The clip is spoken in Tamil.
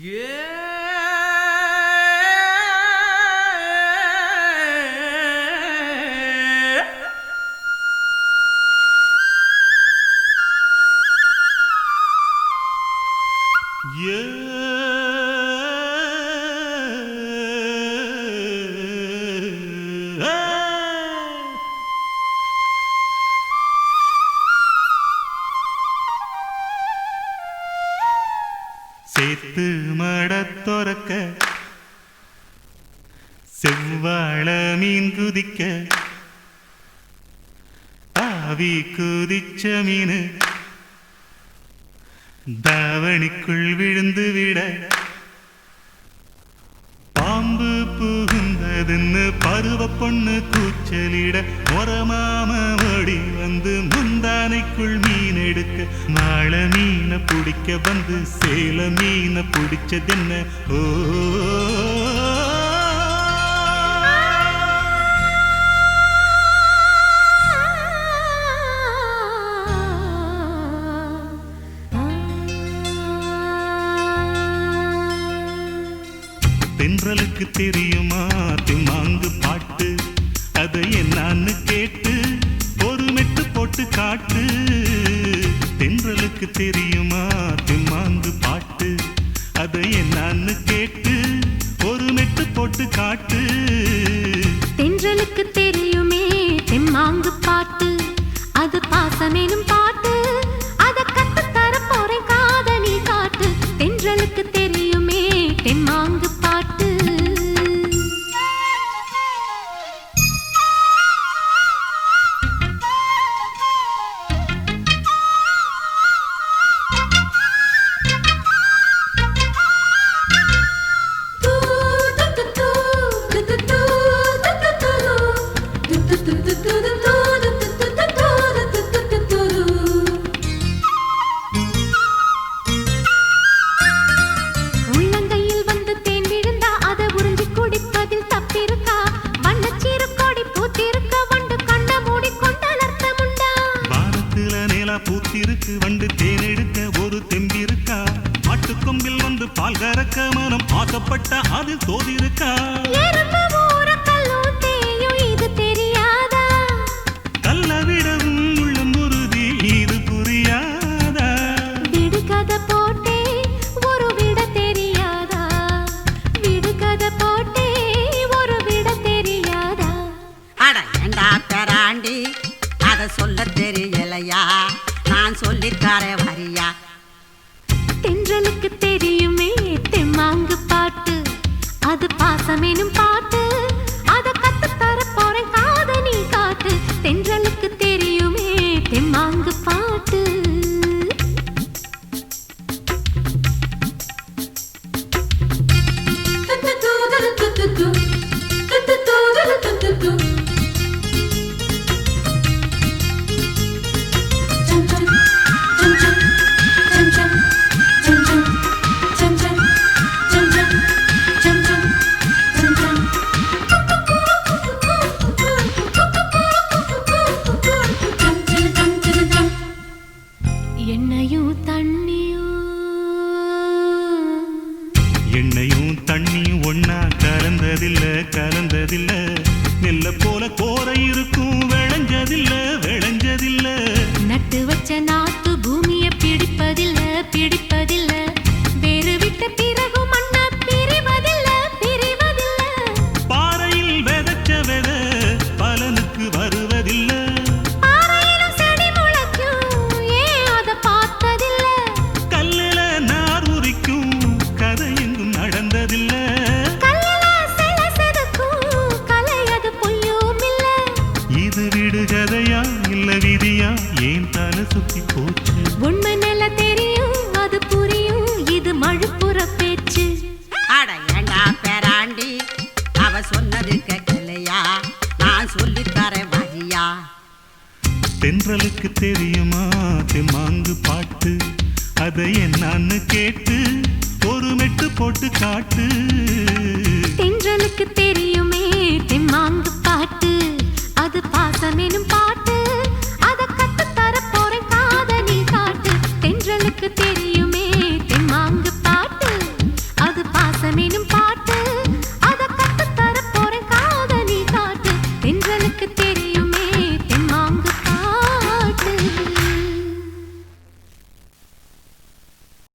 Yeah. சேத்து மடத்தொரக்க செவ்வாழ மீன் குதிக்க தாவி குதிச்ச மீனு தாவணிக்குள் விழுந்து விட புகுந்ததுன்னு பருவ பொண்ணு கூச்சலிட மொரமாம ஓடி வந்து முந்தானைக்குள் மீன் எடுக்க மாள மீனை பிடிக்க வந்து சேல மீனை பிடிச்சதென்ன? ஓ தென்றலுக்கு தெரியுமா? திம்மாங்கு பாட்டு. அது என்னான்னு கேட்டு ஒரு மெட்டு போட்டு காட்டு. தென்றலுக்கு தெரியுமா? திம்மாங்கு பாட்டு. அது என்னான்னு கேட்டு ஒரு மெட்டு போட்டு காட்டு. தென்றலுக்கு தெரியுமே திம்மாங்கு பாட்டு. அது பாசமேனும் பால் கறக்க மனம் ஆசைப்பட்ட அதில் தோதிருக்கா? எறும்பு ஊற கல்லும் தேயும் இது தெரியாதா? கல்ல விடவும் உள்ளம் உறுதி இது புரியாதா? விடுகதை போட்டே ஒரு விட தெரியாதா? விடுகதை போட்டே ஒரு விட தெரியாதா? அட ஏண்டா பெறாண்டி அத சொல்ல தெரியலையா? நான் சொல்லித்தரேன் வரியா? தென்றலுக்கு தெரியுமே அது பாசமேனும் பாட்டு எண்ணெயும் தண்ணியும் ஒன்னா கலந்ததில்ல கலந்ததில்ல. நெல்ல போல கோரை இருக்கும் விளைஞ்சதில்ல விளைஞ்சதில்ல. நட்டு வச்ச நாட்டு சுத்தி போச்சு. உண்மை நில தெரியும் அது புரியும். இது மழுப்புற பேச்சு. அட ஏண்டா பெறாண்டி அவ சொன்னது கேட்கலையா? நான் சொல்லித்தரேன் வரியா தென்றலுக்கு தெரியுமா? தெம்மாங்கு பாட்டு. அதை என்னான்னு கேட்டு ஒரு மெட்டு போட்டு காட்டு. தென்றலுக்கு தெரியுமே தெம்மாங்கு பாட்டு. அது பாசமெனும் பாட்டு.